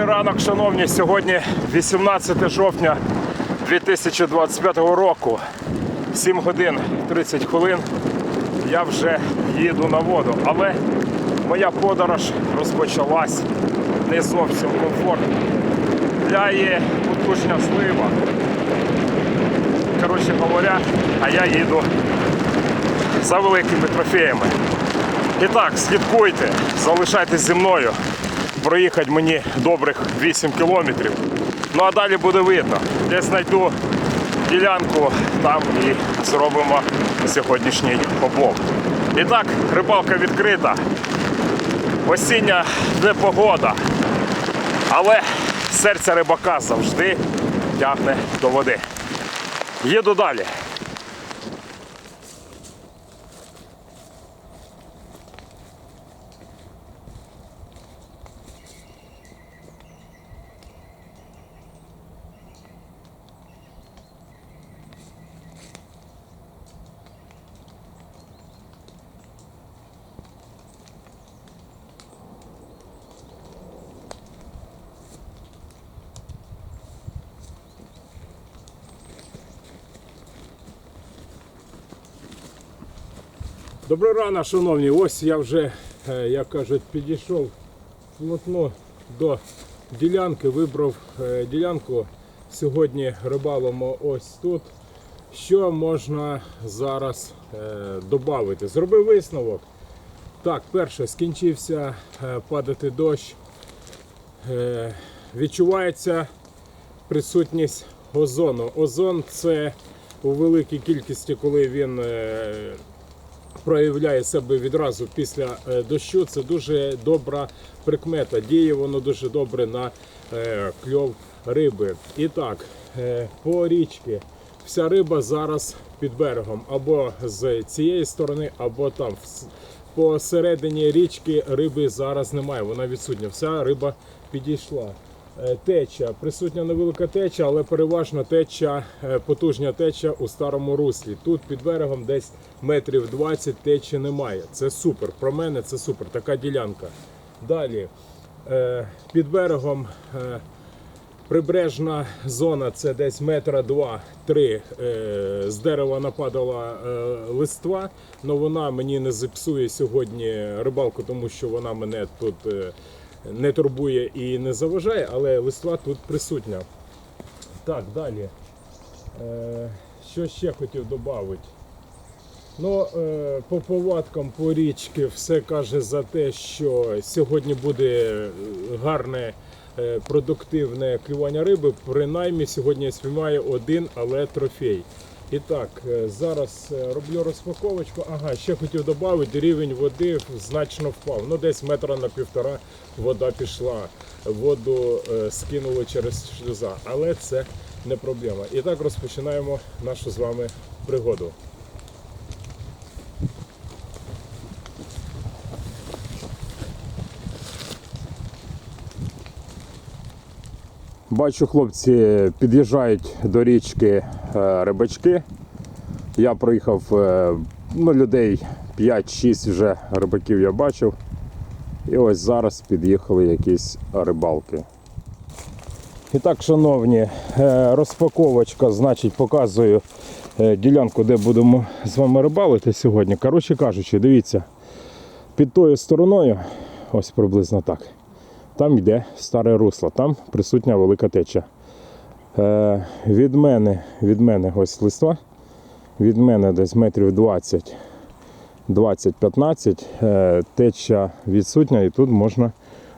Добрий ранок, шановні. Сьогодні 18 жовтня 2025 року. 7 годин 30 хвилин. Я вже їду на воду, але моя подорож розпочалась не зовсім комфортно. Ляє потужня слива. Коротше говоря, а я їду за великими трофеями. І так, слідкуйте, залишайтесь зі мною. Проїхати мені добрих 8 кілометрів. Ну а далі буде видно. Де знайду ділянку, там і зробимо сьогоднішній облов. І так, рибалка відкрита. Осіння непогода. Але серце рибака завжди тягне до води. Їду далі. Добрий ранок, шановні. Ось я вже, е, як кажуть, підійшов плотно до ділянки, вибрав е, ділянку. Сьогодні рибалимо ось тут. Що можна зараз додати? Зробив висновок. Так, перше, скінчився е, падати дощ. Е, Відчувається присутність озону. Озон це у великій кількості, коли він е, проявляє себе відразу після е, дощу. Це дуже добра прикмета. Діє воно дуже добре на е, кльов риби. І так, е, по річці. Вся риба зараз під берегом або з цієї сторони, або там. Посередині річки риби зараз немає, вона відсутня. Вся риба підійшла. Е, Теча, присутня невелика теча, але переважно теча, е, потужня теча у старому руслі. Тут під берегом десь метрів 20 течі немає. Це супер. Про мене це супер. Така ділянка. Далі е, під берегом прибережна зона це десь метра два-три. З дерева нападала листва, але вона мені не зіпсує сьогодні рибалку, тому що вона мене тут не турбує і не заважає, але листва тут присутня. Так, далі. Е, що ще хотів додати? Ну, е, по повадкам по річці все каже за те, що сьогодні буде гарне е, продуктивне клювання риби. Принаймні сьогодні я спіймаю один, але трофей. І так, е, зараз е, роблю розпаковочку. Ага, ще хотів додати, рівень води значно впав. Ну, десь метра на півтора вода пішла. Воду е, скинуло через шлюза, але це не проблема. І так розпочинаємо нашу з вами пригоду. Бачу, хлопці під'їжджають до річки рибачки. Я проїхав е, ну, людей 5-6 вже рибаків я бачив. І ось зараз під'їхали якісь рибалки. І так, шановні, е, розпаковочка, значить, показую е, ділянку, де будемо з вами рибалити сьогодні. Коротше кажучи, дивіться, під тою стороною, ось приблизно так. Там йде старе русло, там присутня велика теча. Е, від мене, від мене ось листва, від мене десь метрів 20, 20-15, е, теча відсутня і тут можна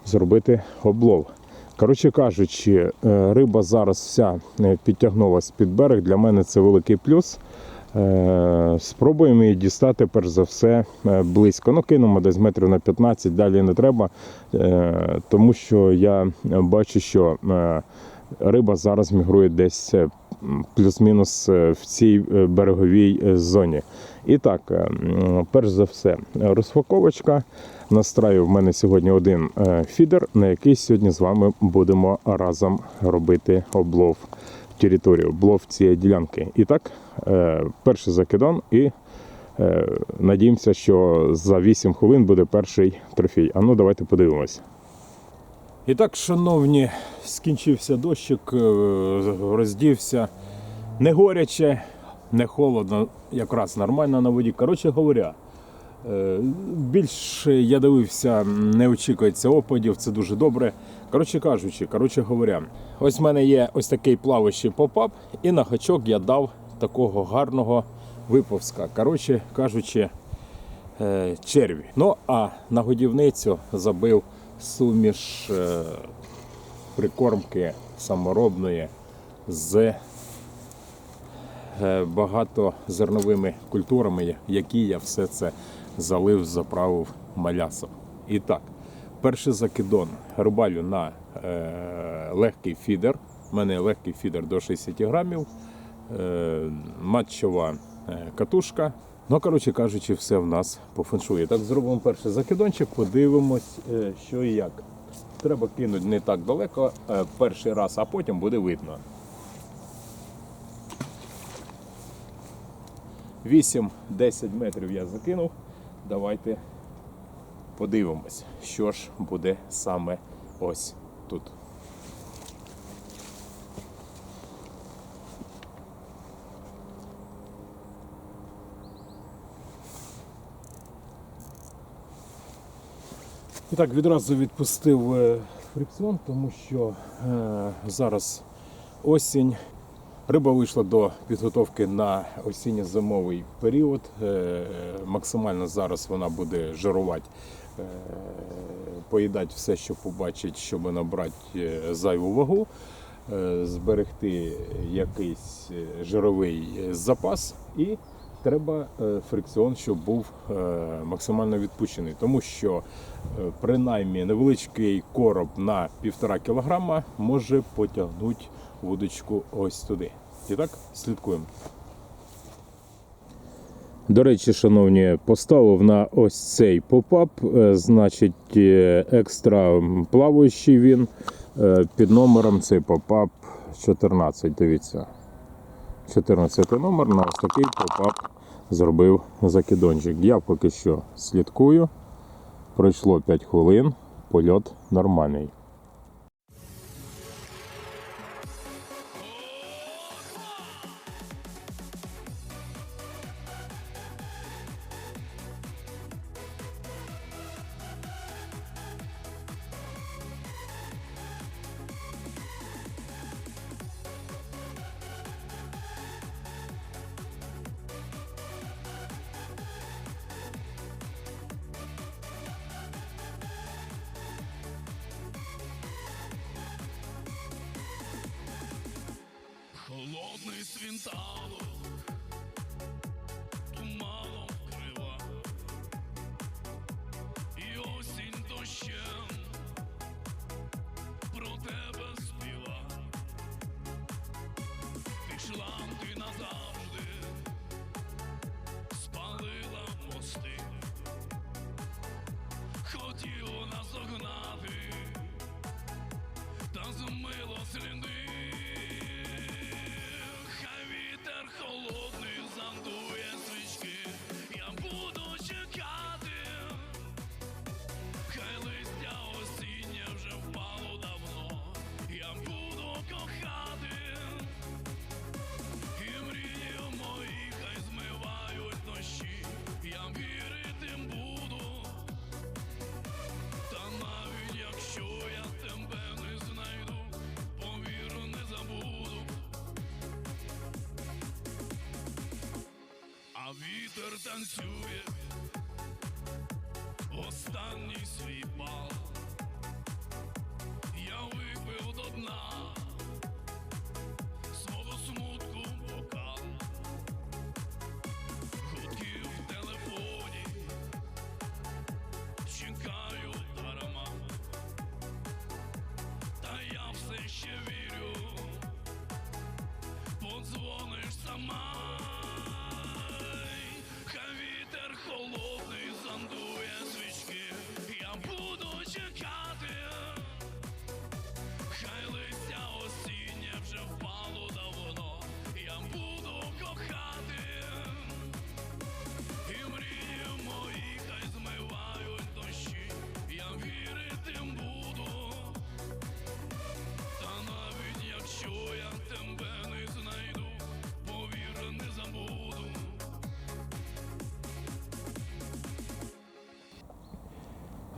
зробити облов. Коротше кажучи, е, риба зараз вся підтягнулася під берег. Для мене це великий плюс. Спробуємо її дістати, перш за все, близько. Ну, кинемо десь метрів на 15, далі не треба, тому що я бачу, що риба зараз мігрує десь е, плюс-мінус е, в цій е, береговій зоні. І так, перш за все, розпаковочка. Настраю в мене сьогодні один фідер, на який сьогодні з вами будемо разом робити облов територію, облов цієї ділянки. І так, перший закидон і надіємося, що за 8 хвилин буде перший трофей. А ну давайте подивимось. І так, шановні, скінчився дощик, е, роздівся. Не горяче, не холодно, якраз нормально на воді. Коротше говоря, е, більш я дивився, не очікується опадів, це дуже добре. Коротше кажучи, коротше говоря, ось в мене є ось такий плаваючий попап, і на гачок я дав такого гарного виповзка. Коротше кажучи, е, черві. Ну а на годівницю забив суміш е, прикормки саморобної з е, багатозерновими культурами, які я все це залив, заправив малясом. І так, перший закидон рибалю на е, легкий фідер. У мене легкий фідер до 60 грамів, матчова катушка. Ну, коротше кажучи, все в нас по феншую. Так, зробимо перший закидончик, подивимось, е, що і як. Треба кинути не так далеко е, перший раз, а потім буде видно. 8-10 метрів я закинув. Давайте подивимось, що ж буде саме ось тут. І так, відразу відпустив е, фрикціон, тому що е, зараз осінь. Риба вийшла до підготовки на осінньо-зимовий період. Е, максимально зараз вона буде жирувати, е, поїдати все, що побачить, щоб набрати зайву вагу, зберегти якийсь жировий запас і треба е, фрикціон, щоб був е, максимально відпущений, тому що е, принаймні невеличкий короб на півтора кілограма може потягнути вудочку ось туди. І так, слідкуємо. До речі, шановні, поставив на ось цей попап, значить, екстра плаваючий він під номером цей попап 14. Дивіться. 14 номер на ось такий попап зробив закидончик. Я поки що слідкую. Пройшло 5 хвилин, польот нормальний. Холодний dance you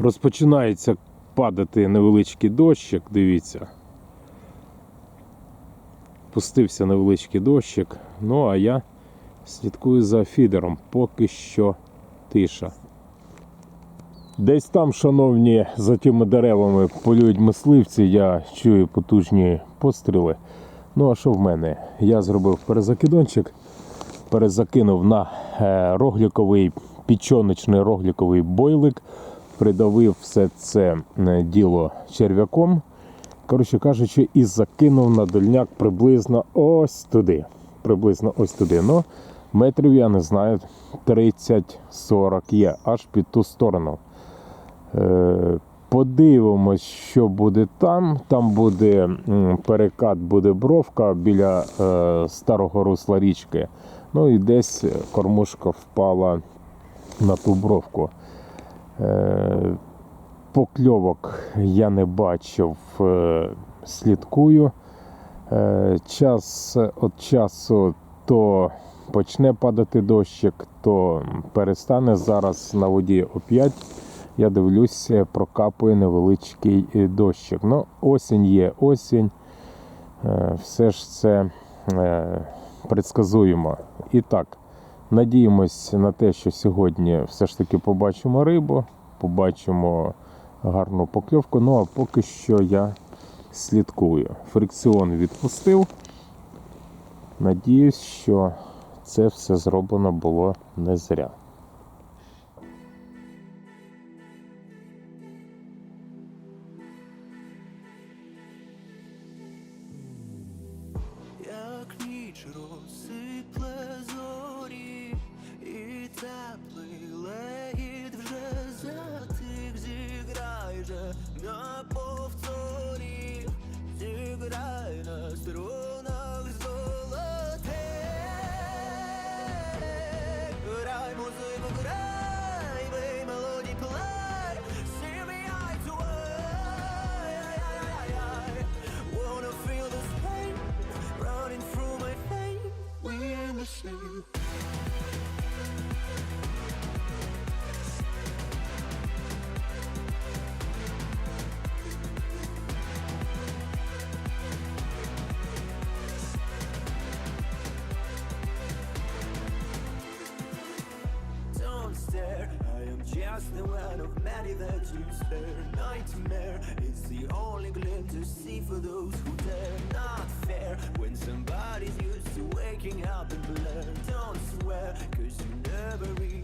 Розпочинається падати невеличкий дощик, дивіться. Пустився невеличкий дощик. Ну а я слідкую за фідером. Поки що тиша. Десь там, шановні, за тими деревами полюють мисливці, я чую потужні постріли. Ну а що в мене? Я зробив перезакидончик, перезакинув на е, рогліковий, пічоночний рогліковий бойлик, придавив все це е, діло черв'яком. Коротше кажучи, і закинув на дальняк приблизно ось туди. Приблизно ось туди. Ну, метрів я не знаю, 30-40 є, аж під ту сторону. Е, Подивимось, що буде там. Там буде перекат, буде бровка біля е, старого русла річки. Ну і десь кормушка впала на ту бровку. Е, покльовок я не бачив, е, слідкую. Е, час від часу то почне падати дощик, то перестане. Зараз на воді оп'ять. Я дивлюсь, е, прокапує невеличкий дощик. Ну, осінь є осінь. Все ж це предсказуємо. І так, надіємось на те, що сьогодні все ж таки побачимо рибу, побачимо гарну покльовку. Ну а поки що я слідкую. Фрикціон відпустив. Надіюсь, що це все зроблено було не зря. The one of many that you spare. Nightmare is the only glim to see for those who dare. Not fair when somebody's used to waking up in blur. Don't swear, cause you never really,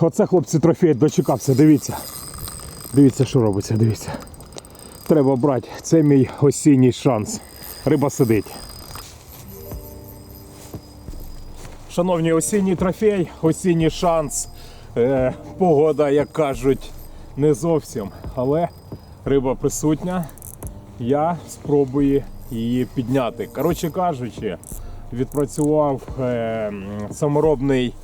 Оце хлопці трофей дочекався, дивіться. Дивіться, що робиться, дивіться. Треба брати. Це мій осінній шанс. Риба сидить. Шановні, осінній трофей, осінній шанс. Е, погода, як кажуть, не зовсім, але риба присутня. Я спробую її підняти. Коротше кажучи, відпрацював е, саморобний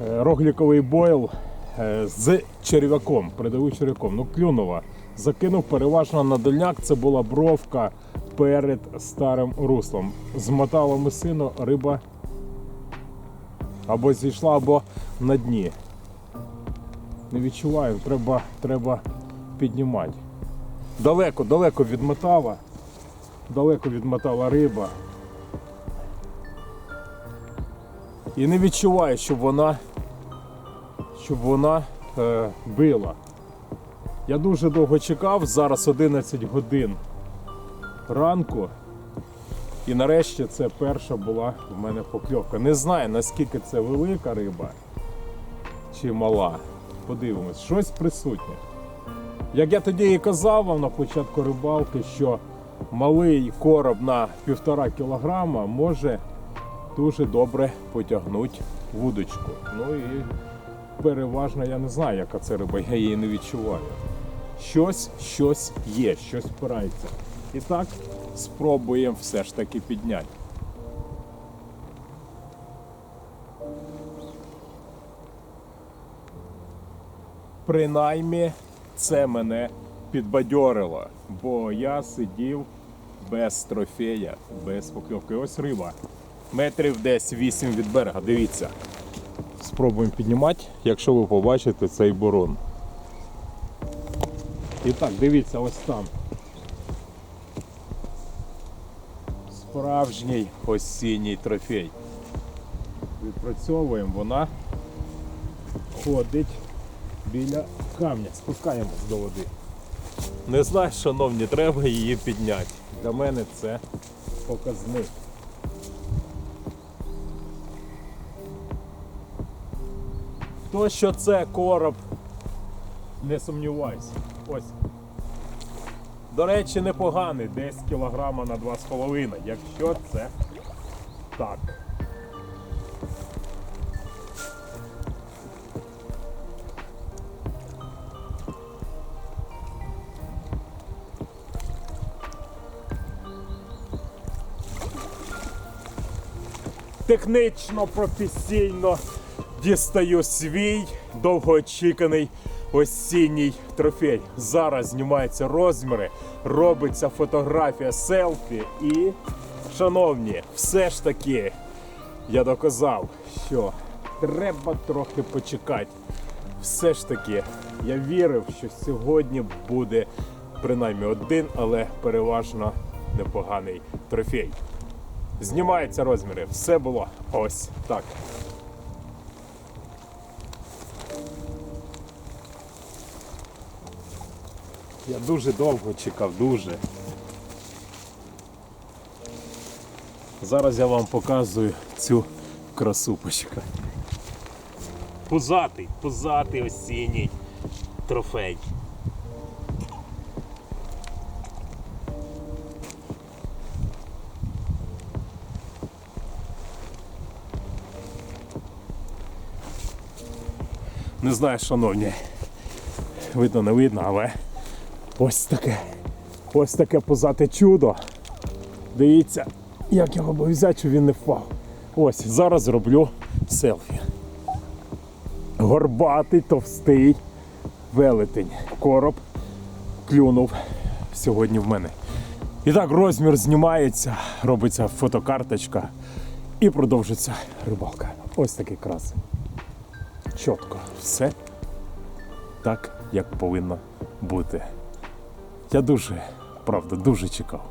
рогліковий бойл е, з черв'яком, передовим черв'яком. Ну, клюнова. Закинув переважно на дальняк. Це була бровка перед старим руслом. Змотала мисину, риба або зійшла, або на дні. Не відчуваю, треба, треба піднімати. Далеко, далеко відмотала. Далеко відмотала риба. І не відчуваю, щоб вона, щоб вона е, била. Я дуже довго чекав, зараз 11 годин ранку. І нарешті це перша була в мене покльовка. Не знаю наскільки це велика риба чи мала. Подивимось, щось присутнє. Як я тоді і казав вам на початку рибалки, що малий короб на півтора кілограма може дуже добре потягнути вудочку. Ну і переважно я не знаю, яка це риба, я її не відчуваю. Щось, щось є, щось впирається. І так спробуємо все ж таки підняти. Принаймні це мене підбадьорило, бо я сидів без трофея, без покльовки. Ось риба. Метрів десь 8 від берега. Дивіться. Спробуємо піднімати, якщо ви побачите цей бурон. І так, дивіться, ось там. Справжній осінній трофей. Відпрацьовуємо, вона ходить біля камня. Спускаємось до води. Не знаю, шановні, треба її підняти. Для мене це показник. То, що це короб, не сумнівайся. Ось. До речі, непоганий, десь кілограма на 2,5, якщо це так. Технічно, професійно дістаю свій довгоочіканий осінній трофей. Зараз знімаються розміри, робиться фотографія селфі і, шановні, все ж таки я доказав, що треба трохи почекати. Все ж таки, я вірив, що сьогодні буде принаймні один, але переважно непоганий трофей. Знімаються розміри, все було ось так. Я дуже довго чекав, дуже. Зараз я вам показую цю красу почекай. Пузатий, пузатий осінній трофей. Не знаю, шановні, видно, не видно, але ось таке. Ось таке позате чудо. Дивіться, як його би він не впав. Ось, зараз зроблю селфі. Горбатий, товстий велетень. Короб клюнув сьогодні в мене. І так, розмір знімається, робиться фотокарточка і продовжиться рибалка. Ось такий красень. Чітко. Все так, як повинно бути. Я дуже, правда, дуже чекав.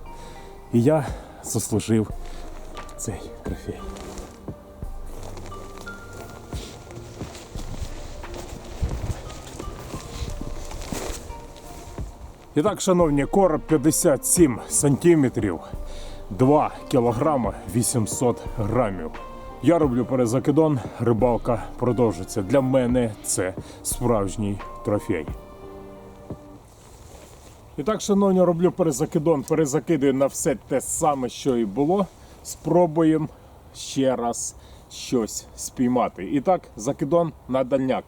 І я заслужив цей трофей. І так, шановні, короб 57 сантиметрів, 2 кілограма 800 грамів. Я роблю перезакидон, рибалка продовжиться. Для мене це справжній трофей. І так, шановні, роблю перезакидон, перезакидую на все те саме, що і було. Спробуємо ще раз щось спіймати. І так, закидон на дальняк.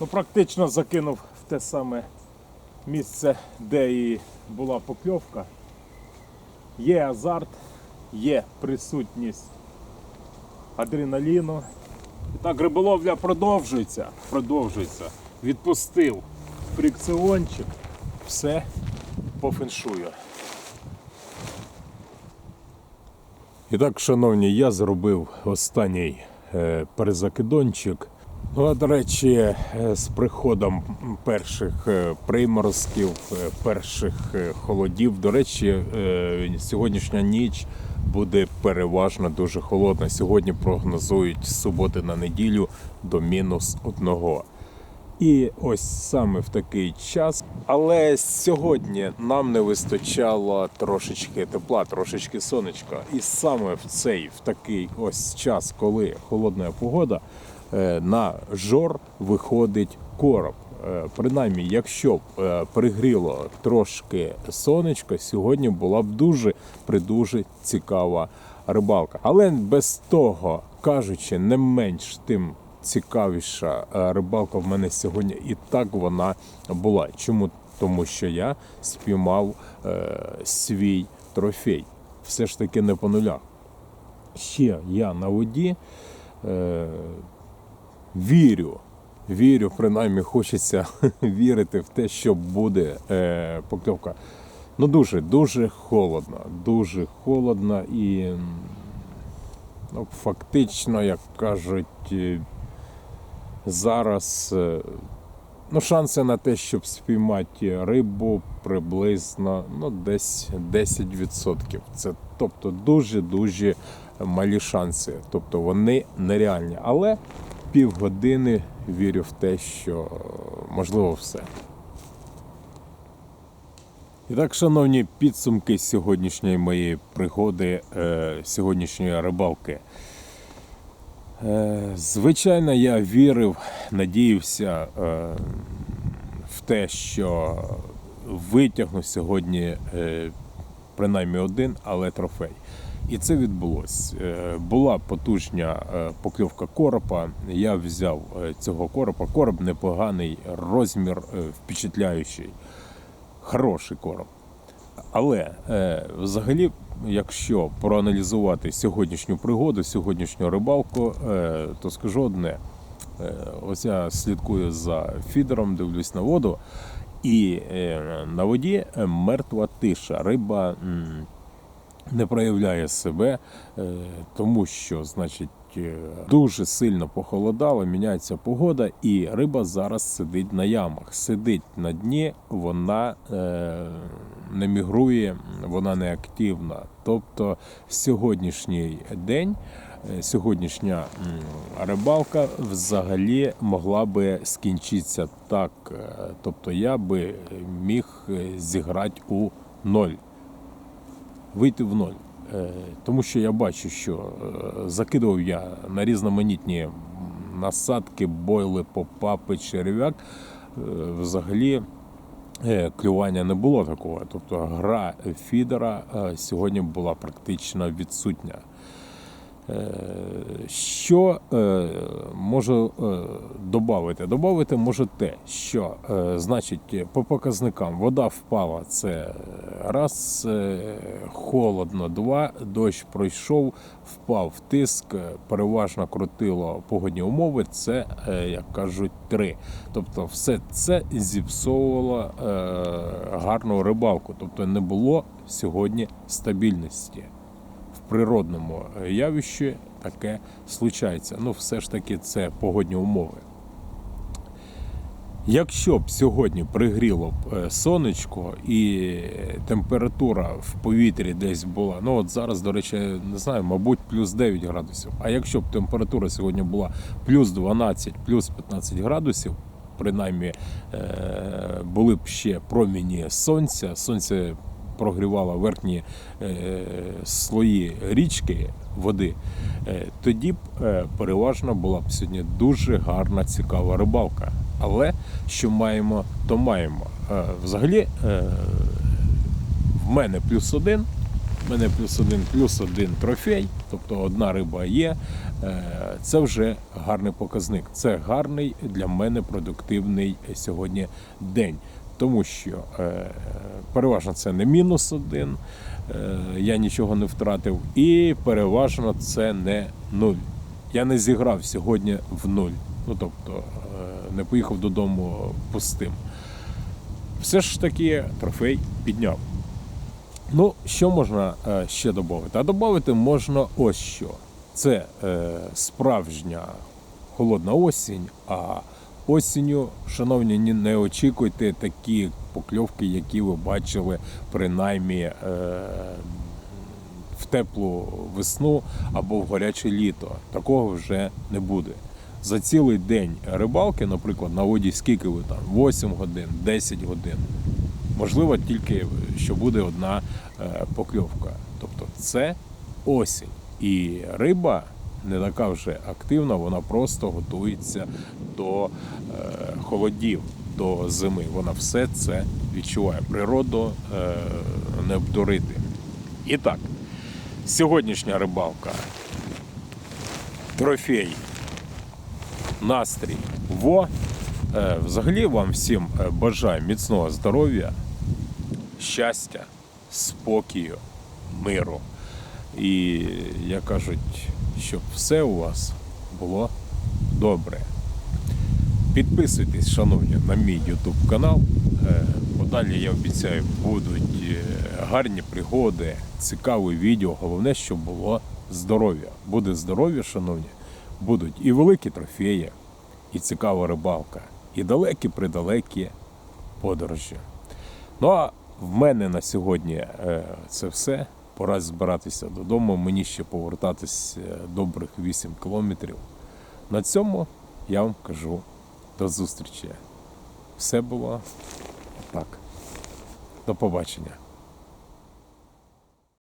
Ну, практично закинув в те саме місце, де і була покльовка. Є азарт, є присутність адреналіну. І так риболовля продовжується. Продовжується. Відпустив фрикціончик. Все по феншую. І так, шановні, я зробив останній е, перезакидончик. Ну, а до речі, е, з приходом перших е, приморозків, перших холодів, до речі, сьогоднішня ніч буде переважно дуже холодна. Сьогодні прогнозують з суботи на неділю до мінус одного. І ось саме в такий час. Але сьогодні нам не вистачало трошечки тепла, трошечки сонечка. І саме в цей в такий ось час, коли холодна погода, е, на жор виходить короб. Е, Принаймні, якщо б е, пригріло трошки сонечко, сьогодні була б дуже придуже цікава рибалка. Але без того кажучи, не менш тим цікавіша е, рибалка в мене сьогодні, і так вона була. Чому? Тому що я спіймав е, свій трофей. Все ж таки не по нулях. Ще я на воді е, вірю. Вірю, принаймні хочеться вірити в те, що буде е, покльовка. Ну дуже, дуже холодно, дуже холодно і ну, фактично, як кажуть, е, зараз е, ну, шанси на те, щоб спіймати рибу приблизно ну, десь 10%. Це тобто дуже-дуже малі шанси. Тобто вони нереальні. Але півгодини вірю в те, що можливо все. І так, шановні підсумки сьогоднішньої моєї пригоди, е, сьогоднішньої рибалки. Е, Звичайно, я вірив, надіявся е, в те, що витягну сьогодні принаймні один, але трофей. І це відбулось. Е, Була потужня е, покльовка коропа. Я взяв е, цього коропа. Короб непоганий, розмір впечатляючий, хороший короб. Але взагалі, якщо проаналізувати сьогоднішню пригоду, сьогоднішню рибалку, то скажу одне: ось я слідкую за фідером, дивлюсь на воду, і на воді мертва тиша. Риба не проявляє себе, е, тому що, значить, е, дуже сильно похолодало, міняється погода, і риба зараз сидить на ямах. Сидить на дні, вона е, не мігрує, вона не активна. Тобто сьогоднішній день. Сьогоднішня рибалка взагалі могла би скінчитися так. Тобто я би міг зіграти у ноль вийти в ноль. Е, Тому що я бачу, що е, закидував я на різноманітні насадки, бойли, попапи, черв'як. Е, Взагалі клювання не було такого. Тобто гра фідера сьогодні була практично відсутня. Що можу додати? Добавити можу те, що значить по показникам вода впала це раз, е, холодно, два, дощ пройшов, впав тиск, переважно крутило погодні умови. Це, е, як кажуть, три. Тобто, все це зіпсовувало е, гарну рибалку. Тобто не було сьогодні стабільності в природному явищі таке случається. Ну, все ж таки, це погодні умови. Якщо б сьогодні пригріло б е, сонечко і температура в повітрі десь була, ну от зараз, до речі, не знаю, мабуть, плюс 9 градусів. А якщо б температура сьогодні була плюс 12, плюс 15 градусів, принаймні е, були б ще проміні сонця, сонце прогрівало верхні е, слої річки води, тоді б переважно була б сьогодні дуже гарна, цікава рибалка. Але що маємо, то маємо. Е, Взагалі, е, в мене плюс один, У мене плюс один, плюс один трофей, тобто одна риба є. Е, Це вже гарний показник. Це гарний для мене продуктивний сьогодні день. Тому що переважно це не мінус один, я нічого не втратив, і переважно це не нуль. Я не зіграв сьогодні в нуль. Ну тобто е, не поїхав додому пустим. Все ж таки трофей підняв. Ну, що можна е, ще додати? А додати можна ось що. Це е, справжня холодна осінь, а осінню, шановні, ні- не очікуйте такі покльовки, які ви бачили принаймні в теплу весну або в гаряче літо. Такого вже не буде. За цілий день рибалки, наприклад, на воді скільки ви там? 8 годин, 10 годин. Можливо, тільки що буде одна е, покльовка. Тобто це осінь. І риба не така вже активна, вона просто готується до е, холодів, до зими. Вона все це відчуває. Природу е, не обдурити. І так, сьогоднішня рибалка. Трофей настрій. Во. Е, Взагалі вам всім е, бажаю міцного здоров'я, щастя, спокою, миру. І, як кажуть, щоб все у вас було добре. Підписуйтесь, шановні, на мій YouTube канал. Е, Подалі я обіцяю, будуть гарні пригоди, цікаві відео. Головне, щоб було здоров'я. Буде здоров'я, шановні, будуть і великі трофеї, і цікава рибалка, і далекі-придалекі подорожі. Ну а в мене на сьогодні е, це все. Пора збиратися додому. Мені ще повертатись е, добрих 8 кілометрів. На цьому я вам кажу до зустрічі. Все було так. До побачення.